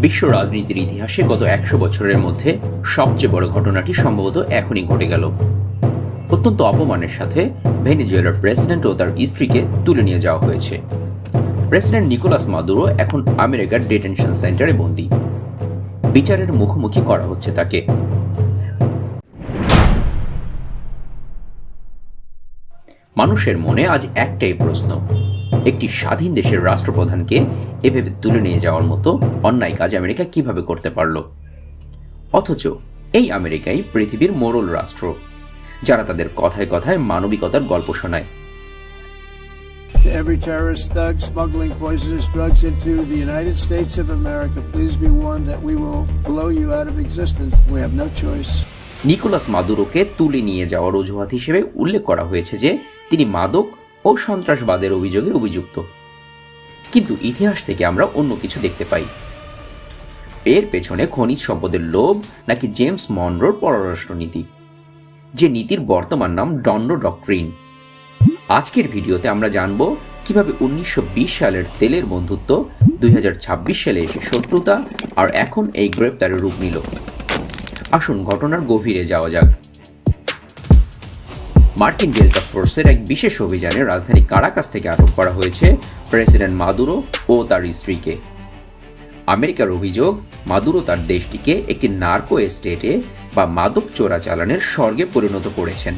বিশ্ব রাজনীতির ইতিহাসে গত একশো বছরের মধ্যে সবচেয়ে বড় ঘটনাটি সম্ভবত এখনই ঘটে গেল। অত্যন্ত অপমানের সাথে ভেনেজুয়েলার প্রেসিডেন্ট ও তার স্ত্রীকে তুলে নিয়ে যাওয়া হয়েছে। প্রেসিডেন্ট নিকোলাস মাদুরো এখন আমেরিকার ডিটেনশন সেন্টারে বন্দী। বিচারের মুখোমুখি করা হচ্ছে তাকে। মানুষের মনে আজ একটাই প্রশ্ন একটি স্বাধীন দেশের রাষ্ট্রপ্রধানকে এভাবে তুলে নিয়ে যাওয়ার মতো অন্যায় কাজ আমেরিকা কীভাবে করতে পারল অথচ এই আমেরিকাই পৃথিবীর মোড়ল রাষ্ট্র যারা তাদের কথায় কথায় মানবিকতার গল্প শোনায় To every terrorist thug smuggling poisonous drugs into the United States of America, please be warned that we will blow you out of existence. We have no choice. Nicolas মাদুরোকে তুলে নিয়ে যাওয়ার অজুহাত হিসেবে উল্লেখ করা হয়েছে যে তিনি মাদক ও সন্ত্রাসবাদের অভিযোগে অভিযুক্ত। কিন্তু ইতিহাস থেকে আমরা অন্য কিছু দেখতে পাই। এর পেছনে খনিজ সম্পদের লোভ নাকি জেমস মনরোর পররাষ্ট্রনীতি যে নীতির বর্তমান নাম ডন্ডো ডক্ট্রিন। আজকের ভিডিওতে আমরা জানব কীভাবে উনিশশো বিশ সালের তেলের বন্ধুত্ব, দুই হাজার ছাব্বিশ সালে এসে শত্রুতা আর এখন এই গ্রেপ্তারের রূপ নিল। আসুন ঘটনার গভীরে যাওয়া যাক। মার্কিন ডেল্টা ফোর্সের এক বিশেষ অভিযানে রাজধানী কারাকাস থেকে আটক করা হয়েছে প্রেসিডেন্ট মাদুরো ও তার স্ত্রীকে। আমেরিকার অভিযোগ, মাদুরো তার দেশটিকে একটি নার্কো এস্টেটে বা মাদক চোরাচালানের স্বর্গে পরিণত করেছেন।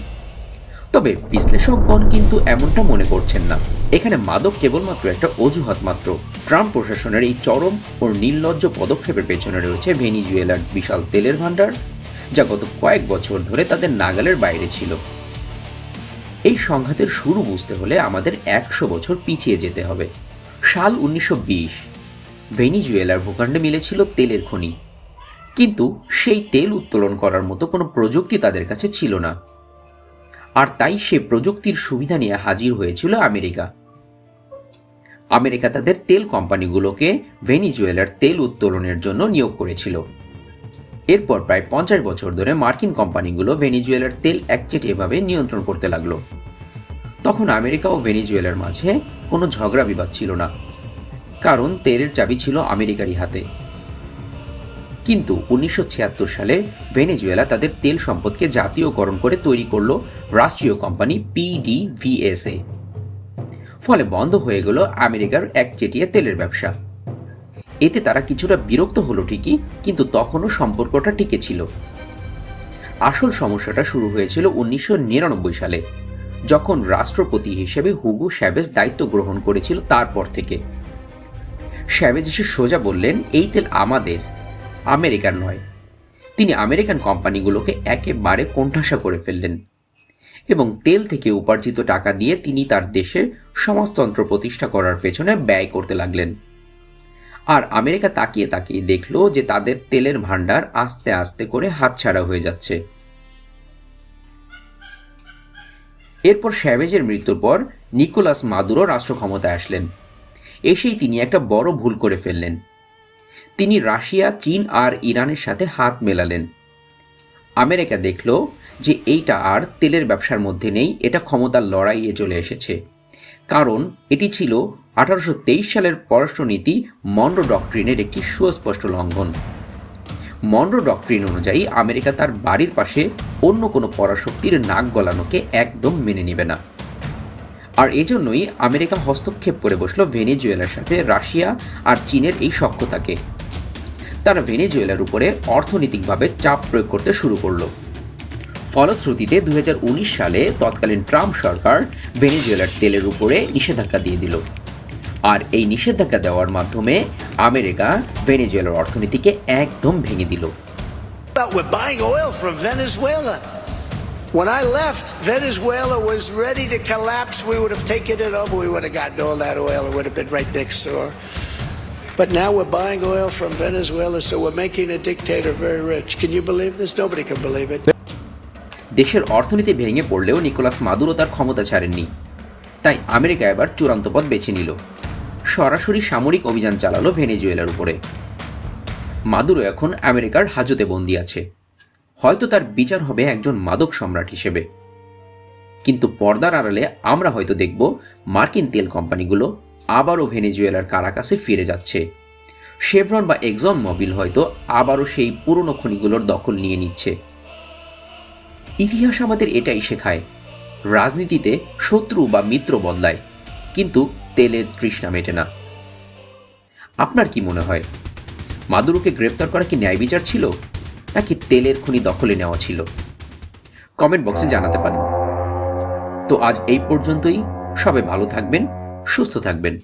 তবে বিশ্লেষকগণ কিন্তু এমনটা মনে করছেন না। এখানে মাদক কেবলমাত্র একটা অজুহাত মাত্র। ট্রাম্প প্রশাসনের এই চরম ও নির্লজ্জ পদক্ষেপের পেছনে রয়েছে ভেনিজুয়েলার বিশাল তেলের ভাণ্ডার, যা গত কয়েক বছর ধরে তাদের নাগালের বাইরে ছিল। এই সংঘাতের শুরু বুঝতে হলে আমাদের একশো বছর পিছিয়ে যেতে হবে। সাল উনিশশো বিশ, ভেনিজুয়েলার ভূখণ্ডে মিলেছিল তেলের খনি। কিন্তু সেই তেল উত্তোলন করার মতো কোনো প্রযুক্তি তাদের কাছে ছিল না। আর তাই সে প্রযুক্তির সুবিধা নিয়ে হাজির হয়েছিল আমেরিকা। আমেরিকা তাদের তেল কোম্পানিগুলোকে ভেনিজুয়েলার তেল উত্তোলনের জন্য নিয়োগ করেছিল। এরপর প্রায় পঞ্চাশ বছর ধরে মার্কিন কোম্পানিগুলো ভেনিজুয়েলার তেল একচেটিয়াভাবে নিয়ন্ত্রণ করতে লাগল। তখন আমেরিকা ও ভেনিজুয়েলার মাঝে কোনো ঝগড়া বিবাদ ছিল না, কারণ তেলের চাবি ছিল আমেরিকারই হাতে। কিন্তু উনিশশো ছিয়াত্তর সালে ভেনেজুয়েলা তাদের তেল সম্পদকে জাতীয়করণ করে তৈরি করল রাষ্ট্রীয় কোম্পানি পিডিভিএসএ ফলে বন্ধ হয়ে গেল আমেরিকার একচেটিয়া তেলের ব্যবসা। এতে তারা কিছুটা বিরক্ত হলো ঠিকই, কিন্তু তখনও সম্পর্কটা টিকে ছিল। আসল সমস্যাটা শুরু হয়েছিল উনিশশো নিরানব্বই সালে, যখন রাষ্ট্রপতি হিসেবে হুগু শ্যাভেজ দায়িত্ব গ্রহণ করেছিল তারপর থেকে। শ্যাভেজ এসে সোজা বললেন, এই তেল আমাদের, আমেরিকার নয়। তিনি আমেরিকান কোম্পানিগুলোকে একেবারে কোণঠাসা করে ফেললেন এবং তেল থেকে উপার্জিত টাকা দিয়ে তিনি তার দেশে সমাজতন্ত্র প্রতিষ্ঠা করার পেছনে ব্যয় করতে লাগলেন। আর আমেরিকা তাকিয়ে তাকিয়ে দেখল যে তাদের তেলের ভাণ্ডার আস্তে আস্তে করে হাতছাড়া হয়ে যাচ্ছে। এরপর শ্যাভেজের মৃত্যুর পর নিকোলাস মাদুরো রাষ্ট্র ক্ষমতায় আসলেন। এসেই তিনি একটা বড় ভুল করে ফেললেন। তিনি রাশিয়া, চীন আর ইরানের সাথে হাত মেলালেন। আমেরিকা দেখল যে এইটা আর তেলের ব্যবসার মধ্যে নেই, এটা ক্ষমতার লড়াইয়ে চলে এসেছে। কারণ এটি ছিল আঠারোশো তেইশ সালের পররাষ্ট্রনীতি মন্ডো ডক্ট্রিনের একটি সুস্পষ্ট লঙ্ঘন। মন্ডো ডক্ট্রিন অনুযায়ী আমেরিকা তার বাড়ির পাশে অন্য কোনো পরাশক্তির নাক গলানোকে একদম মেনে নেবে না। আর এজন্যই আমেরিকা হস্তক্ষেপ করে বসল ভেনেজুয়েলার সাথে রাশিয়া আর চীনের এই সক্ষতাকে তারা ভেনেজুয়েলার উপরে অর্থনৈতিকভাবে চাপ প্রয়োগ করতে শুরু করল। ফলশ্রুতিতে দু হাজার উনিশ সালে তৎকালীন ট্রাম্প সরকার ভেনেজুয়েলার তেলের উপরে নিষেধাজ্ঞা দিয়ে দিল। আর এই নিষেধাজ্ঞা দেওয়ার মাধ্যমে আমেরিকা ভেনেজুয়েলার অর্থনীতিকে একদম ভেঙে দিল. When I left, Venezuela was ready to collapse. We would have taken it over. We would have gotten all that oil. It would have been right next door. But now we're buying oil from Venezuela, so we're making a dictator very rich. Can you believe this? Nobody can believe it. দেশের অর্থনীতি ভেঙে পড়লেও Nicolas Maduro তার ক্ষমতা ছাড়েননি তাই America এবার চূড়ান্ত পথ বেছে নিল সরাসরি সামরিক অভিযান চালালো ভেনেজুয়েলার উপরে। মাদুরো এখন আমেরিকার হাজতে বন্দি আছে। হয়তো তার বিচার হবে একজন মাদক সম্রাট হিসেবে। কিন্তু পর্দার আড়ালে আমরা হয়তো দেখব মার্কিন তেল কোম্পানিগুলো আবারও ভেনেজুয়েলার কারাকাসে ফিরে যাচ্ছে। শেভরন বা এক্সন মবিল হয়তো আবারও সেই পুরনো খনিগুলোর দখল নিয়ে নিচ্ছে। ইতিহাস আমাদের এটাই শেখায়, রাজনীতিতে শত্রু বা মিত্র বদলায়, কিন্তু তেলের তৃষ্ণা মেটে না। আপনার কি মনে হয়, মাদুরোকে গ্রেপ্তার করা কি ন্যায় বিচার ছিল, নাকি তেলের খুনি দখলে নেওয়া ছিল? কমেন্ট বক্সে জানাতে পারেন। তো আজ এই পর্যন্তই। সবে ভালো থাকবেন, সুস্থ থাকবেন।